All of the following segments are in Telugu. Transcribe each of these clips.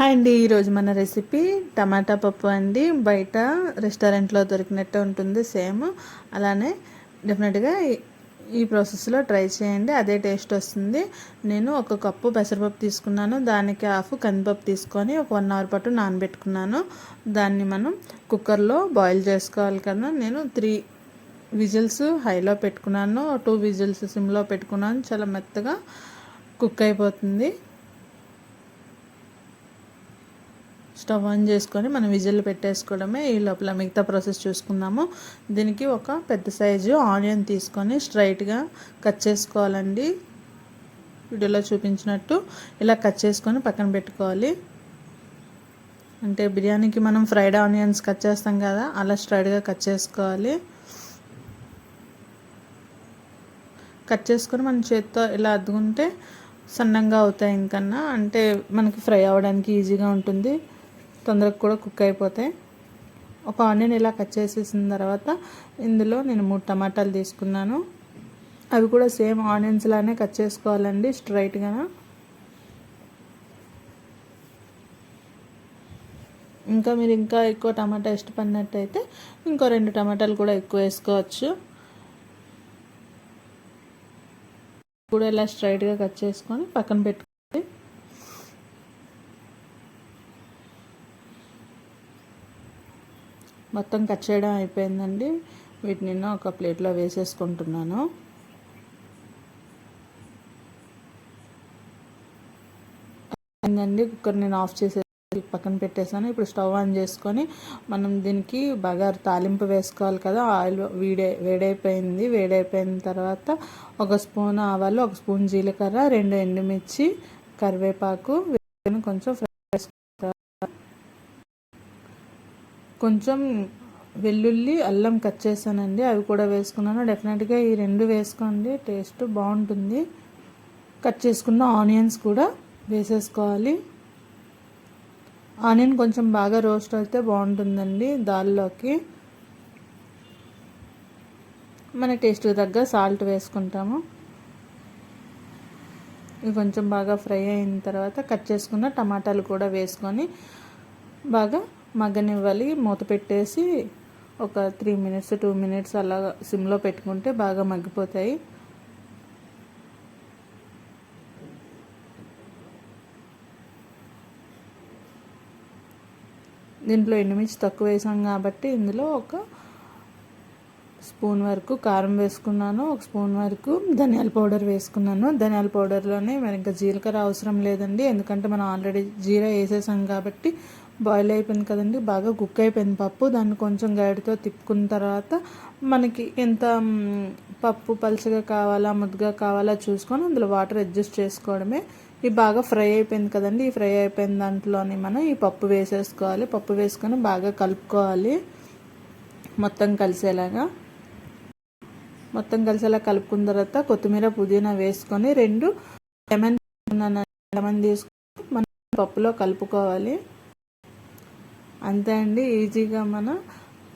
హాయ్ అండి ఈరోజు మన రెసిపీ టమాటా పప్పు అండి. బయట రెస్టారెంట్లో దొరికినట్టు ఉంటుంది సేమ్. అలానే డెఫినెట్గా ఈ- ప్రాసెస్లో ట్రై చేయండి అదే టేస్ట్ వస్తుంది. నేను ఒక కప్పు పెసరపప్పు తీసుకున్నాను దానికి హాఫ్ కందిపప్పు తీసుకొని ఒక వన్ అవర్ పాటు నానబెట్టుకున్నాను. దాన్ని మనం కుక్కర్లో బాయిల్ చేసుకోవాలి కదా. నేను త్రీ విజిల్స్ హైలో పెట్టుకున్నాను టూ విజిల్స్ సిమ్లో పెట్టుకున్నాను. చాలా మెత్తగా కుక్ అయిపోతుంది. స్టవ్ ఆన్ చేసుకొని మనం విజిల్ పెట్టేసుకోవడమే ఈ లోపల మిగతా ప్రాసెస్ చూసుకుందాము. దీనికి ఒక పెద్ద సైజు ఆనియన్ తీసుకొని స్ట్రైట్గా కట్ చేసుకోవాలండి. వీడియోలో చూపించినట్టు ఇలా కట్ చేసుకొని పక్కన పెట్టుకోవాలి. అంటే బిర్యానీకి మనం ఫ్రైడ్ ఆనియన్స్ కట్ చేస్తాం కదా అలా స్ట్రైట్గా కట్ చేసుకోవాలి. కట్ చేసుకొని మన చేత్తో ఇలా అద్దుకుంటే సన్నంగా అవుతాయి ఇంకన్నా. అంటే మనకి ఫ్రై అవ్వడానికి ఈజీగా ఉంటుంది. తొందరగా కూడా కుక్ అయిపోతాయి. ఒక ఆనియన్ ఇలా కట్ చేసేసిన తర్వాత ఇందులో నేను మూడు టమాటాలు తీసుకున్నాను. అవి కూడా సేమ్ ఆనియన్స్ లానే కట్ చేసుకోవాలండి స్ట్రైట్గా ఇంకా మీరు ఇంకా ఎక్కువ టమాటా ఇష్టపడినట్టయితే ఇంకో రెండు టమాటాలు కూడా ఎక్కువ వేసుకోవచ్చు. కూడా ఇలా స్ట్రైట్గా కట్ చేసుకొని పక్కన పెట్టు మొత్తం కట్ చేయడం అయిపోయిందండి. వీటిని ఒక ప్లేట్లో వేసేసుకుంటున్నాను. అయిందండి కుక్కర్ నేను ఆఫ్ చేసే పక్కన పెట్టేసాను ఇప్పుడు స్టవ్ ఆన్ చేసుకొని మనం దీనికి బాగా తాలింపు వేసుకోవాలి కదా ఆయిల్ వీడే వేడైపోయింది. వేడైపోయిన తర్వాత ఒక స్పూన్ ఆవాలు ఒక స్పూన్ జీలకర్ర రెండు ఎండుమిర్చి కరివేపాకు కొంచెం ఫ్రై చేసుకుంటారు కొంచెం వెల్లుల్లి అల్లం కట్ చేశానండి. అవి కూడా వేసుకున్నాను. డెఫినెట్గా ఈ రెండు వేసుకోండి. టేస్ట్ బాగుంటుంది. కట్ చేసుకున్న ఆనియన్స్ కూడా వేసేసుకోవాలి. ఆనియన్ కొంచెం బాగా రోస్ట్ అయితే బాగుంటుందండి దాల్లోకి మన టేస్ట్కి తగ్గ సాల్ట్ వేసుకుంటాము. ఇవి కొంచెం బాగా ఫ్రై అయిన తర్వాత కట్ చేసుకున్న టమాటాలు కూడా వేసుకొని బాగా మగ్గనివ్వాలి. మూత పెట్టేసి ఒక త్రీ మినిట్స్ టూ మినిట్స్ అలా సిమ్లో పెట్టుకుంటే బాగా మగ్గిపోతాయి. దీంట్లో ఎండుమిర్చి తక్కువ వేసాం కాబట్టి ఇందులో ఒక స్పూన్ వరకు కారం వేసుకున్నాను ఒక స్పూన్ వరకు ధనియాల పౌడర్ వేసుకున్నాను. ధనియాల పౌడర్లోనే మరి ఇంకా జీలకర్ర అవసరం లేదండి ఎందుకంటే మనం ఆల్రెడీ జీరా వేసేసాం కాబట్టి బాయిల్ అయిపోయింది కదండి బాగా కుక్ అయిపోయింది పప్పు. దాన్ని కొంచెం గైడ్తో తిప్పుకున్న తర్వాత మనకి ఎంత పప్పు పలుచగా కావాలా ముద్దగా కావాలా చూసుకొని అందులో వాటర్ అడ్జస్ట్ చేసుకోవడమే. ఇవి బాగా ఫ్రై అయిపోయింది కదండి ఈ ఫ్రై అయిపోయిన దాంట్లోని మనం ఈ పప్పు వేసేసుకోవాలి. పప్పు వేసుకొని బాగా కలుపుకోవాలి. మొత్తం కలిసేలాగా. మొత్తం కలిసేలా కలుపుకున్న తర్వాత కొత్తిమీర పుదీనా వేసుకొని రెండు లెమన్ లెమన్ తీసుకొని మనం పప్పులో కలుపుకోవాలి. అంతే అండి ఈజీగా మన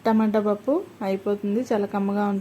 టమాటా పప్పు అయిపోతుంది చాలా కమ్మగా ఉంటుంది